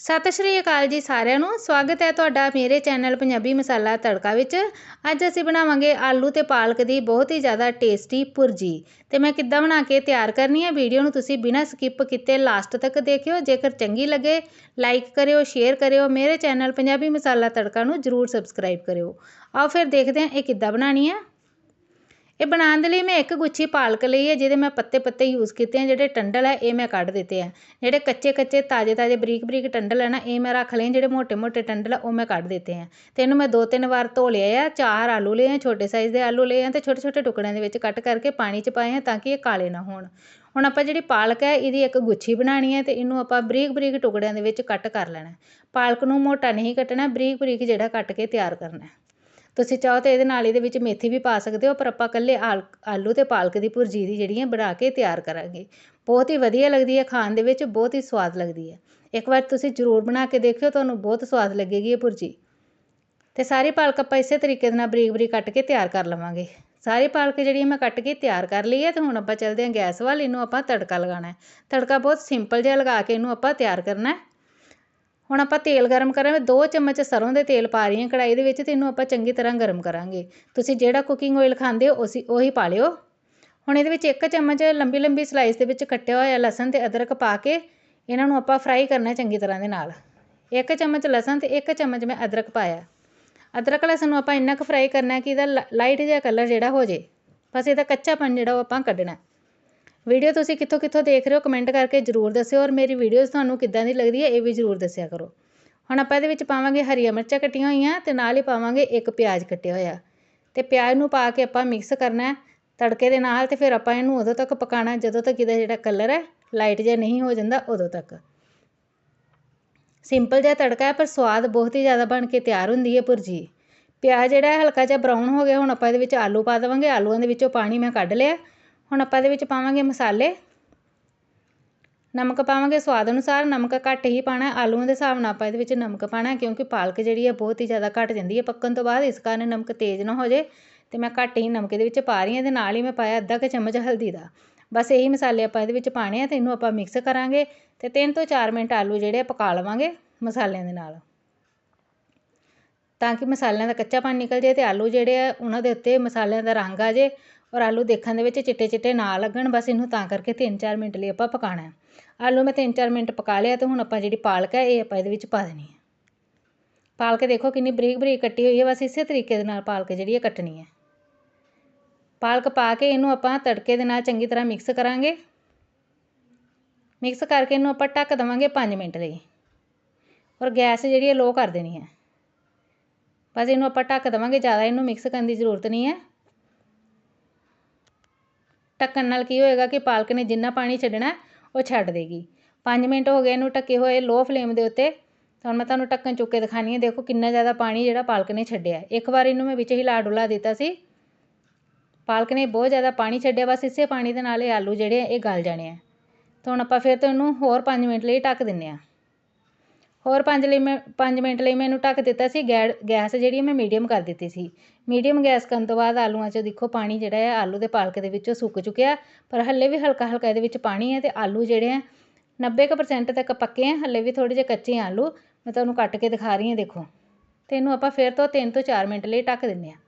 ਸਤਿ ਸ਼੍ਰੀ ਅਕਾਲ ਜੀ ਸਾਰਿਆਂ ਨੂੰ। ਸਵਾਗਤ ਹੈ ਤੁਹਾਡਾ ਮੇਰੇ ਚੈਨਲ ਪੰਜਾਬੀ ਮਸਾਲਾ ਤੜਕਾ ਵਿੱਚ। ਅੱਜ ਅਸੀਂ ਬਣਾਵਾਂਗੇ ਆਲੂ ਤੇ ਪਾਲਕ ਦੀ ਬਹੁਤ ਹੀ ਜ਼ਿਆਦਾ ਟੇਸਟੀ ਭੁਰਜੀ। ਤੇ ਮੈਂ ਕਿੱਦਾਂ ਬਣਾ ਕੇ ਤਿਆਰ ਕਰਨੀ ਹੈ ਵੀਡੀਓ ਨੂੰ ਤੁਸੀਂ ਬਿਨਾਂ ਸਕਿਪ ਕੀਤੇ ਲਾਸਟ ਤੱਕ ਦੇਖਿਓ। ਜੇਕਰ ਚੰਗੀ ਲੱਗੇ ਲਾਈਕ ਕਰਿਓ ਸ਼ੇਅਰ ਕਰਿਓ, ਮੇਰੇ ਚੈਨਲ ਪੰਜਾਬੀ ਮਸਾਲਾ ਤੜਕਾ ਨੂੰ ਜਰੂਰ ਸਬਸਕ੍ਰਾਈਬ ਕਰਿਓ। ਆਓ ਫਿਰ ਦੇਖਦੇ ਹਾਂ ਇਹ ਕਿੱਦਾਂ ਬਣਾਣੀ ਹੈ ਇਹ ਬਣਾਉਣ ਦੇ ਲਈ ਮੈਂ ਇੱਕ ਗੁੱਛੀ ਪਾਲਕ ਲਈ ਹੈ, ਜਿਹਦੇ ਮੈਂ ਪੱਤੇ ਪੱਤੇ ਯੂਜ਼ ਕੀਤੇ ਆ, ਜਿਹੜੇ ਟੰਡਲ ਹੈ ਇਹ ਮੈਂ ਕੱਢ ਦਿੱਤੇ ਆ। ਜਿਹੜੇ ਕੱਚੇ ਕੱਚੇ, ਤਾਜ਼ੇ ਤਾਜ਼ੇ, ਬਰੀਕ ਬਰੀਕ ਟੰਡਲ ਹੈ ਨਾ, ਇਹ ਮੈਂ ਰੱਖ ਲਏ ਜਿਹੜੇ ਮੋٹے ਮੋٹے ਟੰਡਲ ਉਹ ਮੈਂ ਕੱਢ ਦਿੱਤੇ ਆ। ਤੇ ਇਹਨੂੰ ਮੈਂ ਦੋ ਤਿੰਨ ਵਾਰ ਧੋ ਲਿਆ ਆ, ਚਾਰ ਆਲੂ ਲਏ ਆ, ਛੋਟੇ ਸਾਈਜ਼ ਦੇ ਆਲੂ ਲਏ ਆ, ਤੇ ਛੋਟੇ ਛੋਟੇ ਟੁਕੜਿਆਂ ਦੇ ਵਿੱਚ ਕੱਟ ਕਰਕੇ ਪਾਣੀ 'ਚ ਪਾਏ ਆ, ਤਾਂ ਕਿ ਇਹ ਕਾਲੇ ਨਾ ਹੋਣ। ਹੁਣ ਆਪਾਂ ਜਿਹੜੀ ਪਾਲਕ ਹੈ ਇਹਦੀ ਇੱਕ ਗੁੱਛੀ ਬਣਾਣੀ ਹੈ ਤੇ ਇਹਨੂੰ ਆਪਾਂ ਬਰੀਕ ਬਰੀਕ ਟੁਕੜਿਆਂ ਦੇ ਵਿੱਚ ਕੱਟ ਕਰ ਲੈਣਾ। ਪਾਲਕ ਨੂੰ ਮੋਟਾ ਨਹੀਂ ਕੱਟਣਾ, ਬਰੀਕ ਬਰੀਕ ਜਿਹੜਾ ਕੱਟ ਕੇ ਤਿਆਰ ਕਰਨਾ। ਤੁਸੀਂ ਚਾਹੋ ਤਾਂ ਇਹਦੇ ਨਾਲ ਇਹਦੇ ਵਿੱਚ ਮੇਥੀ ਵੀ ਪਾ ਸਕਦੇ ਹੋ, ਪਰ ਆਪਾਂ ਇਕੱਲੇ ਆਲ, ਆਲੂ ਅਤੇ ਪਾਲਕ ਦੀ ਭੁਰਜੀ ਦੀ ਜਿਹੜੀ ਹੈ ਬਣਾ ਕੇ ਤਿਆਰ ਕਰਾਂਗੇ। ਬਹੁਤ ਹੀ ਵਧੀਆ ਲੱਗਦੀ ਹੈ ਖਾਣ ਦੇ ਵਿੱਚ, ਬਹੁਤ ਹੀ ਸਵਾਦ ਲੱਗਦੀ ਹੈ। ਇੱਕ ਵਾਰ ਤੁਸੀਂ ਜ਼ਰੂਰ ਬਣਾ ਕੇ ਦੇਖਿਓ, ਤੁਹਾਨੂੰ ਬਹੁਤ ਸਵਾਦ ਲੱਗੇਗੀ ਇਹ ਭੁਰਜੀ। ਅਤੇ ਸਾਰੀ ਪਾਲਕ ਆਪਾਂ ਇਸੇ ਤਰੀਕੇ ਦੇ ਨਾਲ ਬਰੀਕ ਬਰੀਕ ਕੱਟ ਕੇ ਤਿਆਰ ਕਰ ਲਵਾਂਗੇ। ਸਾਰੀ ਪਾਲਕ ਜਿਹੜੀ ਮੈਂ ਕੱਟ ਕੇ ਤਿਆਰ ਕਰ ਲਈ ਹੈ ਅਤੇ ਹੁਣ ਆਪਾਂ ਚੱਲਦੇ ਹਾਂ ਗੈਸ ਵੱਲ, ਇਹਨੂੰ ਆਪਾਂ ਤੜਕਾ ਲਗਾਉਣਾ ਤੜਕਾ ਬਹੁਤ ਸਿੰਪਲ ਜਿਹਾ ਲਗਾ ਕੇ ਇਹਨੂੰ ਆਪਾਂ ਤਿਆਰ ਕਰਨਾ ਹੁਣ ਆਪਾਂ ਤੇਲ ਗਰਮ ਕਰਾਂ ਮੈਂ ਦੋ ਚਮਚ ਸਰੋਂ ਦੇ ਤੇਲ ਪਾ ਰਹੀ ਹਾਂ ਕੜਾਈ ਦੇ ਵਿੱਚ ਤੇ ਇਹਨੂੰ ਆਪਾਂ ਚੰਗੀ ਤਰ੍ਹਾਂ ਗਰਮ ਕਰਾਂਗੇ। ਤੁਸੀਂ ਜਿਹੜਾ ਕੁਕਿੰਗ ਆਇਲ ਖਾਂਦੇ ਹੋ, ਉਸੇ, ਉਹੀ ਪਾ ਲਿਓ। ਹੁਣ ਇਹਦੇ ਵਿੱਚ ਇੱਕ ਚਮਚ ਲੰਬੀ ਲੰਬੀ ਸਲਾਈਸ ਦੇ ਵਿੱਚ ਕੱਟਿਆ ਹੋਇਆ ਲਸਣ ਤੇ ਅਦਰਕ ਪਾ ਕੇ, ਇਹਨਾਂ ਨੂੰ ਆਪਾਂ ਫਰਾਈ ਕਰਨਾ ਚੰਗੀ ਤਰ੍ਹਾਂ ਦੇ ਨਾਲ। ਇੱਕ ਚਮਚ ਲਸਣ ਤੇ ਇੱਕ ਚਮਚ ਮੈਂ ਅਦਰਕ ਪਾਇਆ। ਅਦਰਕ ਲਸਣ ਨੂੰ ਆਪਾਂ ਇੰਨਾ ਕੁ ਫਰਾਈ ਕਰਨਾ ਕਿ ਇਹਦਾ ਲਾਈਟ ਜਿਹਾ ਕਲਰ ਜਿਹੜਾ ਹੋ ਜੇ। ਬਸ ਇਹਦਾ ਕੱਚਾਪਨ ਜਿਹੜਾ ਉਹ ਆਪਾਂ ਕੱਢਣਾ। ਵੀਡੀਓ ਤੁਸੀਂ ਕਿੱਥੋਂ ਕਿੱਥੋਂ ਦੇਖ ਰਹੇ ਹੋ ਕਮੈਂਟ ਕਰਕੇ ਜ਼ਰੂਰ ਦੱਸਿਓ ਔਰ ਮੇਰੀ ਵੀਡੀਓਜ਼ ਤੁਹਾਨੂੰ ਕਿੱਦਾਂ ਦੀ ਲੱਗਦੀ ਹੈ, ਇਹ ਵੀ ਜ਼ਰੂਰ ਦੱਸਿਆ ਕਰੋ। ਹੁਣ ਆਪਾਂ ਇਹਦੇ ਵਿੱਚ ਪਾਵਾਂਗੇ ਹਰੀਆਂ ਮਿਰਚਾਂ ਕੱਟੀਆਂ ਹੋਈਆਂ ਤੇ ਨਾਲ ਹੀ ਪਾਵਾਂਗੇ ਇੱਕ ਪਿਆਜ਼ ਕੱਟਿਆ ਹੋਇਆ। ਤੇ ਪਿਆਜ਼ ਨੂੰ ਪਾ ਕੇ ਆਪਾਂ ਮਿਕਸ ਕਰਨਾ ਹੈ ਤੜਕੇ ਦੇ ਨਾਲ ਤੇ ਫਿਰ ਆਪਾਂ ਇਹਨੂੰ ਉਦੋਂ ਤੱਕ ਪਕਾਣਾ ਜਦੋਂ ਤੱਕ ਇਹਦਾ ਜਿਹੜਾ ਕਲਰ ਹੈ ਲਾਈਟ ਜਿਹਾ ਨਹੀਂ ਹੋ ਜਾਂਦਾ, ਉਦੋਂ ਤੱਕ। ਸਿੰਪਲ ਜਿਹਾ ਤੜਕਾ ਹੈ ਪਰ ਸਵਾਦ ਬਹੁਤ ਹੀ ਜ਼ਿਆਦਾ ਬਣ ਕੇ ਤਿਆਰ ਹੁੰਦੀ ਹੈ ਭੁਰਜੀ। ਪਿਆਜ਼ ਜਿਹੜਾ ਹਲਕਾ ਜਿਹਾ ਬਰਾਊਨ ਹੋ ਗਿਆ, ਹੁਣ ਆਪਾਂ ਇਹਦੇ ਵਿੱਚ ਆਲੂ ਪਾ ਦੇਵਾਂਗੇ, ਆਲੂਆਂ ਦੇ ਵਿੱਚੋਂ ਪਾਣੀ ਮੈਂ ਕੱਢ ਲਿਆ। ਹੁਣ ਆਪਾਂ ਇਹਦੇ ਵਿੱਚ ਪਾਵਾਂਗੇ ਮਸਾਲੇ। ਨਮਕ ਪਾਵਾਂਗੇ ਸਵਾਦ ਅਨੁਸਾਰ, ਨਮਕ ਘੱਟ ਹੀ ਪਾਣਾ ਆਲੂਆਂ ਦੇ ਹਿਸਾਬ ਨਾਲ ਆਪਾਂ ਇਹਦੇ ਵਿੱਚ ਨਮਕ ਪਾਣਾ ਕਿਉਂਕਿ ਪਾਲਕ ਜਿਹੜੀ ਹੈ ਬਹੁਤ ਹੀ ਜ਼ਿਆਦਾ ਘੱਟ ਜਾਂਦੀ ਹੈ ਪੱਕਣ ਤੋਂ ਬਾਅਦ, ਇਸ ਕਾਰਨ ਨਮਕ ਤੇਜ਼ ਨਾ ਹੋ ਜੇ ਤੇ ਮੈਂ ਘੱਟ ਹੀ ਨਮਕ ਦੇ ਵਿੱਚ ਪਾ ਰਹੀ ਹਾਂ ਤੇ ਨਾਲ ਹੀ ਮੈਂ ਪਾਇਆ ਅੱਧਾ ਕੁ ਚਮਚ ਹਲਦੀ ਦਾ। ਬਸ ਇਹੀ ਮਸਾਲੇ ਆਪਾਂ ਇਹਦੇ ਵਿੱਚ ਪਾਣੇ ਆ ਤੇ ਇਹਨੂੰ ਆਪਾਂ ਮਿਕਸ ਕਰਾਂਗੇ ਤੇ 3 ਤੋਂ 4 ਮਿੰਟ ਆਲੂ ਜਿਹੜੇ ਪਕਾ ਲਵਾਂਗੇ ਮਸਾਲਿਆਂ ਦੇ ਨਾਲ। ਤਾਂ ਕਿ ਮਸਾਲਿਆਂ ਦਾ ਕੱਚਾਪਨ ਨਿਕਲ ਜੇ ਤੇ ਆਲੂ ਜਿਹੜੇ ਆ ਉਹਨਾਂ ਦੇ ਉੱਤੇ ਮਸਾਲਿਆਂ ਦਾ ਰੰਗ ਆ ਜੇ ਔਰ ਆਲੂ ਦੇਖਣ ਦੇ ਵਿੱਚ ਚਿੱਟੇ ਚਿੱਟੇ ਨਾ ਲੱਗਣ, ਬਸ ਇਹਨੂੰ ਤਾਂ ਕਰਕੇ 3-4 ਮਿੰਟ ਲਈ ਆਪਾਂ ਪਕਾਣਾ ਹੈ। ਆਲੂ ਮੈਂ 3-4 ਮਿੰਟ ਪਕਾ ਲਿਆ ਤੇ ਹੁਣ ਆਪਾਂ ਜਿਹੜੀ ਪਾਲਕ ਹੈ, ਇਹ ਆਪਾਂ ਇਹਦੇ ਵਿੱਚ ਪਾ ਦੇਣੀ ਹੈ। ਪਾਲਕ ਦੇਖੋ ਕਿੰਨੀ ਬਰੀਕ ਬਰੀਕ ਕੱਟੀ ਹੋਈ ਹੈ, ਬਸ ਇਸੇ ਤਰੀਕੇ ਦੇ ਨਾਲ ਪਾਲਕ ਜਿਹੜੀ ਹੈ ਕੱਟਣੀ ਹੈ। ਪਾਲਕ ਪਾ ਕੇ ਇਹਨੂੰ ਆਪਾਂ ਤੜਕੇ ਦੇ ਨਾਲ ਚੰਗੀ ਤਰ੍ਹਾਂ ਮਿਕਸ ਕਰਾਂਗੇ। ਮਿਕਸ ਕਰਕੇ ਇਹਨੂੰ ਆਪਾਂ ਢੱਕ ਦਵਾਂਗੇ 5 ਮਿੰਟ ਲਈ। ਔਰ ਗੈਸ ਜਿਹੜੀ ਹੈ ਲੋ ਕਰ ਦੇਣੀ ਹੈ। ਬਸ ਇਹਨੂੰ ਆਪਾਂ ਢੱਕ ਦਵਾਂਗੇ, ਜ਼ਿਆਦਾ ਇਹਨੂੰ ਮਿਕਸ ਕਰਨ ਦੀ ਜ਼ਰੂਰਤ ਨਹੀਂ ਹੈ। ਢੱਕਣ ਨਾਲ ਕੀ ਹੋਏਗਾ ਕਿ ਪਾਲਕ ਨੇ ਜਿੰਨਾ ਪਾਣੀ ਛੱਡਣਾ, ਉਹ ਛੱਡ ਦੇਗੀ। 5 ਮਿੰਟ ਹੋ ਗਏ ਇਹਨੂੰ ਢੱਕੇ ਹੋਏ ਲੋ ਫਲੇਮ ਦੇ ਉੱਤੇ। ਹੁਣ ਮੈਂ ਤੁਹਾਨੂੰ ਢੱਕਣ ਚੁੱਕ ਕੇ ਦਿਖਾਣੀ ਹੈ। ਦੇਖੋ ਕਿੰਨਾ ਜ਼ਿਆਦਾ ਪਾਣੀ ਜਿਹੜਾ ਪਾਲਕ ਨੇ ਛੱਡਿਆ। ਇੱਕ ਵਾਰ ਇਹਨੂੰ ਮੈਂ ਵਿੱਚ ਹਿਲਾ ਡੁਲਾ ਦਿੱਤਾ ਸੀ। ਪਾਲਕ ਨੇ ਬਹੁਤ ਜ਼ਿਆਦਾ ਪਾਣੀ ਛੱਡਿਆ। ਬਸ ਇਸੇ ਪਾਣੀ ਦੇ ਨਾਲ ਇਹ ਆਲੂ ਜਿਹੜੇ ਆ, ਇਹ ਗਲ ਜਾਣੇ ਆ। ਤਾਂ ਹੁਣ ਆਪਾਂ ਫਿਰ ਤੋਂ ਇਹਨੂੰ ਹੋਰ 5 ਮਿੰਟ ਲਈ ਢੱਕ ਦਿੰਨੇ ਆ। ਹੋਰ ਪੰਜ ਲਈ ਮੈਂ, ਪੰਜ ਮਿੰਟ ਲਈ ਮੈਂ ਇਹਨੂੰ ਢੱਕ ਦਿੱਤਾ ਸੀ ਗੈਸ ਜਿਹੜੀ ਮੈਂ ਮੀਡੀਅਮ ਕਰ ਦਿੱਤੀ ਸੀ। ਮੀਡੀਅਮ ਗੈਸ ਕਰਨ ਤੋਂ ਬਾਅਦ ਆਲੂਆਂ 'ਚੋਂ ਦੇਖੋ ਪਾਣੀ ਜਿਹੜਾ ਹੈ ਆਲੂ ਦੇ ਪਾਲਕ ਦੇ ਵਿੱਚੋਂ ਸੁੱਕ ਚੁੱਕਿਆ। ਪਰ ਹੱਲੇ ਵੀ ਹਲਕਾ ਹਲਕਾ ਇਹਦੇ ਵਿੱਚ ਪਾਣੀ ਹੈ ਅਤੇ ਆਲੂ ਜਿਹੜੇ ਆ 90% ਤੱਕ ਪੱਕੇ ਹੈ ਹਾਲੇ ਵੀ ਥੋੜ੍ਹੇ ਜਿਹੇ ਕੱਚੇ ਆਲੂ। ਮੈਂ ਤੁਹਾਨੂੰ ਕੱਟ ਕੇ ਦਿਖਾ ਰਹੀ ਹਾਂ, ਦੇਖੋ। ਅਤੇ ਇਹਨੂੰ ਆਪਾਂ ਫਿਰ ਤੋਂ ਤਿੰਨ ਤੋਂ ਚਾਰ ਮਿੰਟ ਲਈ ਢੱਕ ਦਿੰਦੇ ਹਾਂ।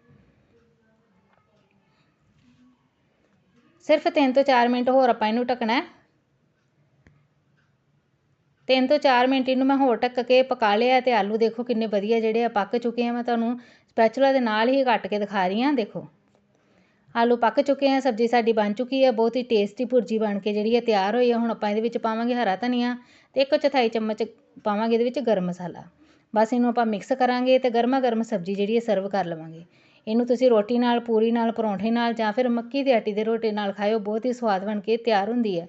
ਸਿਰਫ ਤਿੰਨ ਤੋਂ ਚਾਰ ਮਿੰਟ ਹੋਰ ਆਪਾਂ ਇਹਨੂੰ ਢੱਕਣਾ ਹੈ। ਤਿੰਨ ਤੋਂ ਚਾਰ ਮਿੰਟ ਇਹਨੂੰ ਮੈਂ ਹੋਰ ਢੱਕ ਕੇ ਪਕਾ ਲਿਆ ਅਤੇ ਆਲੂ ਦੇਖੋ ਕਿੰਨੇ ਵਧੀਆ ਜਿਹੜੇ ਆ, ਪੱਕ ਚੁੱਕੇ ਆ। ਮੈਂ ਤੁਹਾਨੂੰ ਸਪੈਚੂਲਾ ਦੇ ਨਾਲ ਹੀ ਕੱਟ ਕੇ ਦਿਖਾ ਰਹੀ ਹਾਂ, ਦੇਖੋ। ਆਲੂ ਪੱਕ ਚੁੱਕੇ ਆ, ਸਬਜ਼ੀ ਸਾਡੀ ਬਣ ਚੁੱਕੀ ਹੈ ਬਹੁਤ ਹੀ ਟੇਸਟੀ ਭੁਰਜੀ ਬਣ ਕੇ ਜਿਹੜੀ ਹੈ ਤਿਆਰ ਹੋਈ ਹੈ ਹੁਣ ਆਪਾਂ ਇਹਦੇ ਵਿੱਚ ਪਾਵਾਂਗੇ ਹਰਾ ਧਨੀਆ ਤੇ ਇੱਕ ਚੌਥਾਈ ਚਮਚ ਪਾਵਾਂਗੇ ਇਹਦੇ ਵਿੱਚ ਗਰਮ ਮਸਾਲਾ। ਬਸ ਇਹਨੂੰ ਆਪਾਂ ਮਿਕਸ ਕਰਾਂਗੇ ਤੇ ਗਰਮਾ ਗਰਮ ਸਬਜ਼ੀ ਜਿਹੜੀ ਹੈ ਸਰਵ ਕਰ ਲਵਾਂਗੇ। ਇਹਨੂੰ ਤੁਸੀਂ ਰੋਟੀ ਨਾਲ, ਪੂਰੀ ਨਾਲ, ਪਰੌਂਠੇ ਨਾਲ ਜਾਂ ਫਿਰ ਮੱਕੀ ਦੀ ਆਟੀ ਦੇ ਰੋਟੀ ਨਾਲ ਖਾਇਓ, ਬਹੁਤ ਹੀ ਸਵਾਦ ਬਣ ਕੇ ਤਿਆਰ ਹੁੰਦੀ ਹੈ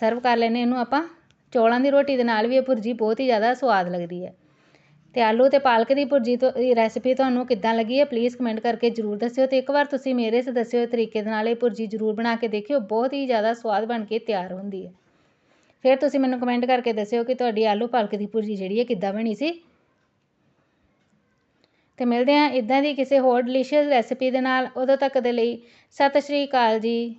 ਸਰਵ ਕਰ ਲੈਂਦੇ ਇਹਨੂੰ ਆਪਾਂ ਚੌਲਾਂ ਦੀ ਰੋਟੀ ਦੇ ਨਾਲ ਵੀ ਇਹ ਭੁਰਜੀ ਬਹੁਤ ਹੀ ਜ਼ਿਆਦਾ ਸਵਾਦ ਲੱਗਦੀ ਹੈ। ਅਤੇ ਆਲੂ ਅਤੇ ਪਾਲਕ ਦੀ ਭੁਰਜੀ ਤੋਂ, ਇਹ ਰੈਸਪੀ ਤੁਹਾਨੂੰ ਕਿੱਦਾਂ ਲੱਗੀ ਹੈ ਪਲੀਜ਼ ਕਮੈਂਟ ਕਰਕੇ ਜ਼ਰੂਰ ਦੱਸਿਓ ਅਤੇ ਇੱਕ ਵਾਰ ਤੁਸੀਂ ਮੇਰੇ ਸੇ ਦੱਸਿਓ ਤਰੀਕੇ ਦੇ ਨਾਲ ਇਹ ਭੁਰਜੀ ਜ਼ਰੂਰ ਬਣਾ ਕੇ ਦੇਖਿਓ, ਬਹੁਤ ਹੀ ਜ਼ਿਆਦਾ ਸਵਾਦ ਬਣ ਕੇ ਤਿਆਰ ਹੁੰਦੀ ਹੈ। ਫਿਰ ਤੁਸੀਂ ਮੈਨੂੰ ਕਮੈਂਟ ਕਰਕੇ ਦੱਸਿਓ ਕਿ ਤੁਹਾਡੀ ਆਲੂ ਪਾਲਕ ਦੀ ਭੁਰਜੀ ਜਿਹੜੀ ਹੈ ਕਿੱਦਾਂ ਬਣੀ ਸੀ। ਤੇ ਮਿਲਦੇ ਹਾਂ ਇਦਾਂ ਦੀ ਕਿਸੇ ਹੋਰ ਡਿਲੀਸ਼ੀਅਸ ਰੈਸਪੀ ਦੇ ਨਾਲ। ਉਦੋਂ ਤੱਕ ਦੇ ਲਈ ਸਤਿ ਸ਼੍ਰੀ ਅਕਾਲ ਜੀ।